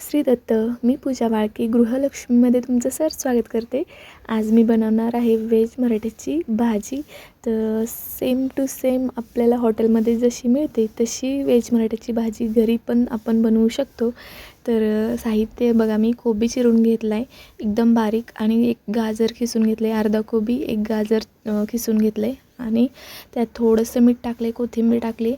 श्री दत्त मी पूजा बाळके गृहलक्ष्मीमध्ये तुमचं सर स्वागत करते. आज मी बनवणार आहे व्हेज मराठीची भाजी. तर सेम टू सेम आपल्याला हॉटेलमध्ये जशी मिळते तशी व्हेज मराठीची भाजी घरी पण आपण बनवू शकतो. तर साहित्य बघा मी कोबी चिरून घेतला आहे एकदम बारीक आणि एक गाजर खिसून घेतलं आहे अर्धा कोबी एक गाजर खिसून घेतलं आहे आणि त्यात थोडंसं मीठ टाकलं आहे कोथिंबीर टाकली.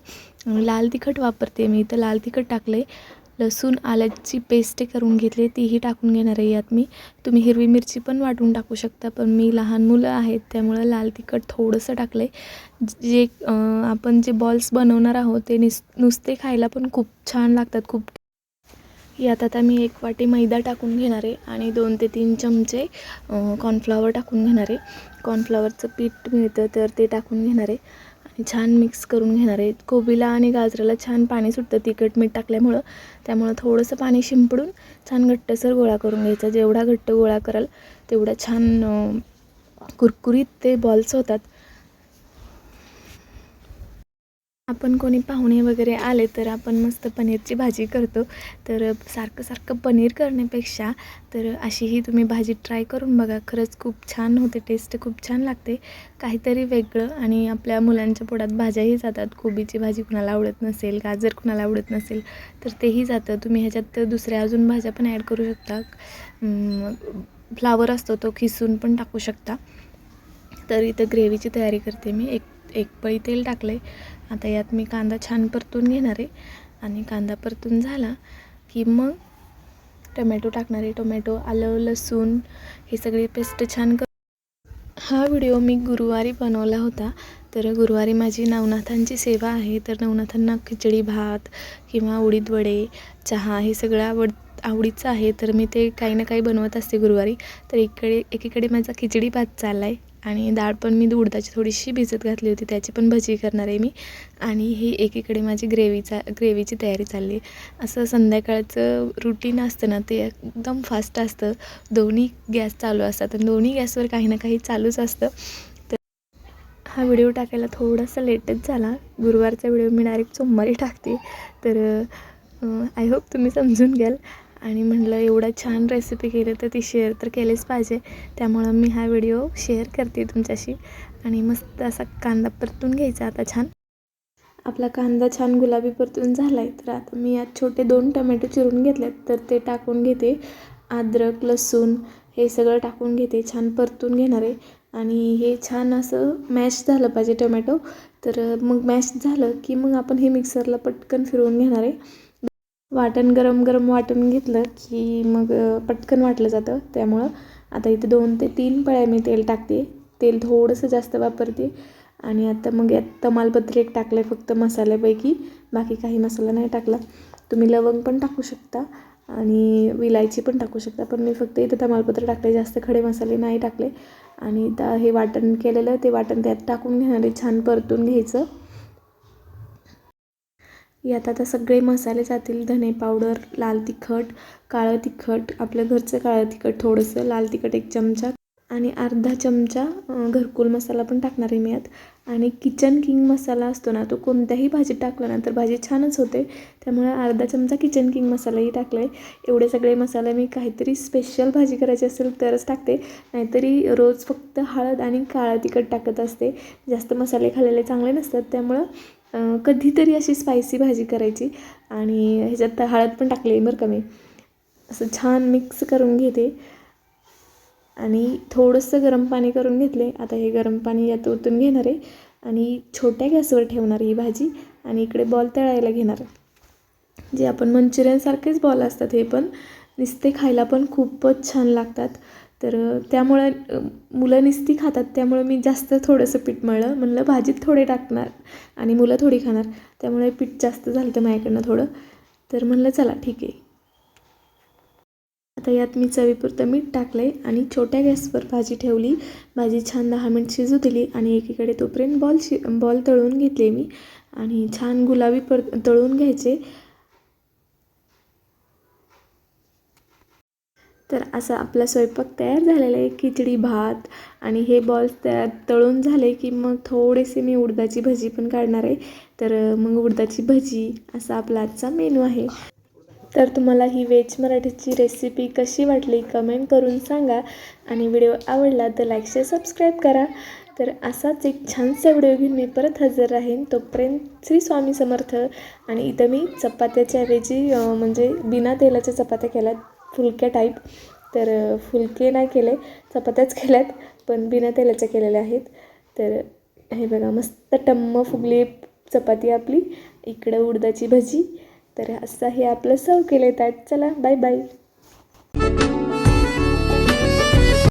लाल तिखट वापरते मी तर लाल तिखट टाकलं आहे लसूण आल्याची पेस्ट करून घेतली तीही टाकून घेणार आहे यात मी. तुम्ही हिरवी मिरची पण वाटून टाकू शकता पण मी लहान मुलं आहेत त्यामुळं लाल तिखट थोडंसं टाकलं आहे जे आपण जे बॉल्स बनवणार आहोत ते निस नुसते खायला पण खूप छान लागतात खूप. यात आता मी एक वाटी मैदा टाकून घेणार आहे आणि दोन ते तीन चमचे कॉर्नफ्लॉवर टाकून घेणार आहे. कॉर्नफ्लॉवरचं पीठ मिळतं तर ते टाकून घेणार आहे. छान मिक्स करून घेणार आहे. कोबीला आणि गाजराला छान पाणी सुटतं. तिखट मीठ टाकल्यामुळं. त्यामुळं थोडंसं पाणी शिंपडून छान घट्टसर गोळा करून घ्यायचा. जेवढा घट्ट गोळा कराल तेवढा छान कुरकुरीत ते बॉल्स होतात. आपण कोणी पाहुणे वगैरे आले तर आपण मस्त पनीरची भाजी करतो. तर सारखं सारखं पनीर करण्यापेक्षा तर अशीही तुम्ही भाजी ट्राय करून बघा. खरंच खूप छान होते टेस्ट खूप छान लागते. काहीतरी वेगळं आणि आपल्या मुलांच्या पोटात भाज्याही जातात. कोबीची भाजी कुणाला आवडत नसेल गाजर कुणाला आवडत नसेल तर तेही जातं. तुम्ही ह्याच्यात दुसऱ्या अजून भाज्या पण ॲड करू शकता. फ्लावर असतो तो खिसून पण टाकू शकता. तर इथं ग्रेव्हीची तयारी करते मी. एक एक पळी तेल टाकलं आहे आता यात मी कांदा छान परतून घेणार आहे. आणि कांदा परतून झाला की मग टमॅटो टाकणार आहे. टोमॅटो आलं लसूण हे सगळे पेस्ट छान कर हा व्हिडिओ मी गुरुवारी बनवला होता. तर गुरुवारी माझी नवनाथांची सेवा आहे. तर नवनाथांना खिचडी भात किंवा उडीद वडे चहा हे सगळं आवड आवडीचं आहे तर मी ते काही ना काही बनवत असते गुरुवारी. तर इकडे एकीकडे माझा खिचडी भात चालला आहे आणि डाळ पण मी उडदाची थोडीशी भिजत घातली होती त्याची पण भजी करणार आहे मी. आणि ही एकीकडे माझी ग्रेव्हीचा ग्रेव्हीची तयारी चालली आहे. असं संध्याकाळचं रुटीन असतं ना ते एकदम फास्ट असतं. दोन्ही गॅस चालू असतात आणि दोन्ही गॅसवर काही ना काही चालूच असतं. तर हा व्हिडिओ टाकायला थोडासा लेटच झाला. गुरुवारचा व्हिडिओ मी डायरेक्ट सोमवारी टाकते. तर आय होप तुम्ही समजून घ्याल. आणि म्हटलं एवढा छान रेसिपी केली तर ती शेअर तर केलीच पाहिजे. त्यामुळं मी हा व्हिडिओ शेअर करते तुमच्याशी. आणि मस्त असा कांदा परतून घ्यायचा आता छान. आपला कांदा छान गुलाबी परतून झाला आहे तर आता मी यात छोटे दोन टमॅटो चिरून घेतलेत. तर ते टाकून घेते. अद्रक लसूण हे सगळं टाकून घेते. छान परतून घेणार आहे. आणि हे छान असं मॅश झालं पाहिजे टोमॅटो. तर मग मॅश झालं की मग आपण हे मिक्सरला पटकन फिरवून घेणार आहे. वाटण गरम गरम वाटून घेतलं की मग पटकन वाटलं जातं. त्यामुळं आता इथे दोन ते तीन पळ्या मी तेल टाकते. तेल थोडंसं जास्त वापरते. आणि आता मग यात तमालपत्र एक टाकलं आहे फक्त मसाल्यापैकी. बाकी काही मसाला नाही टाकला. तुम्ही लवंग पण टाकू शकता आणि विलायची पण टाकू शकता. पण मी फक्त इथं तमालपत्र टाकले जास्त खडे मसाले नाही टाकले. आणि आता हे वाटण केलेलं ते वाटण त्यात टाकून घेणारे छान परतून घ्यायचं. यात आता सगळे मसाले जातील. धने पावडर लाल तिखट काळं तिखट आपलं घरचं काळं तिखट थोडंसं लाल तिखट एक चमचा. आणि अर्धा चमचा घरकुल मसाला पण टाकणार आहे मी यात. आणि किचन किंग मसाला असतो ना तो कोणत्याही भाजीत टाकला ना तर भाजी छानच होते. त्यामुळे अर्धा चमचा किचन किंग मसालाही टाकला आहे एवढे सगळे मसाले मी काहीतरी स्पेशल भाजी करायची असेल तरच टाकते. नाहीतरी रोज फक्त हळद आणि काळं तिखट टाकत असते. जास्त मसाले खाल्लेले चांगले नसतात. त्यामुळं कधीतरी अशी स्पायसी भाजी करायची. आणि ह्याच्यात हळद पण टाकली आहे बरं का मी. असं छान मिक्स करून घेते. आणि थोडंसं गरम पाणी करून घेतले आता हे गरम पाणी यात ओतून घेणार आहे. आणि छोट्या गॅसवर ठेवणार ही भाजी. आणि इकडे बॉल तळायला घेणार जे आपण मंचुरियनसारखेच बॉल असतात हे पण नुसते खायला पण खूपच छान लागतात. तर त्यामुळं मुलं नुसती खातात त्यामुळं मी जास्त थोडंसं पीठ मळलं. म्हणलं भाजीत थोडे टाकणार आणि मुलं थोडी खाणार. त्यामुळे पीठ जास्त झालं तर माझ्याकडनं थोडं. तर म्हणलं चला ठीक आहे. आता यात मी चवीपुरतं मीठ टाकलं आहे आणि छोट्या गॅसवर भाजी ठेवली. भाजी छान दहा मिनिट शिजू दिली आणि एकीकडे तोपर्यंत बॉल शि बॉल तळून घेतले मी. आणि छान गुलाबी पर तळून घ्यायचे. तर असा आपला स्वयंपाक तयार झालेला आहे. खिचडी भात आणि हे बॉल्स तयार तळून झाले की मग थोडेसे मी उडदाची भजी पण काढणार आहे. तर मग उडदाची भजी असा आपला आजचा मेनू आहे. तर तुम्हाला ही वेज मराठीची रेसिपी कशी वाटली कमेंट करून सांगा. आणि व्हिडिओ आवडला तर लाईक शेअर सबस्क्राईब करा. तर असाच एक छानसा व्हिडिओ घेऊन मी परत हजर राहीन. तोपर्यंत श्री स्वामी समर्थ. आणि इथं मी चपात्याच्या ऐवजी म्हणजे बिना तेलाच्या चपात्या केल्यात. फुलक्या टाईप तर फुलके नाही केले चपात्याच केल्यात पण बिना तेलाच्या केलेल्या आहेत. तर हे बघा मस्त टम्म फुगली चपाती आपली. इकडं उडदाची भजी. तर असं हे आपलं सर्व केलं आहे चला बाय बाय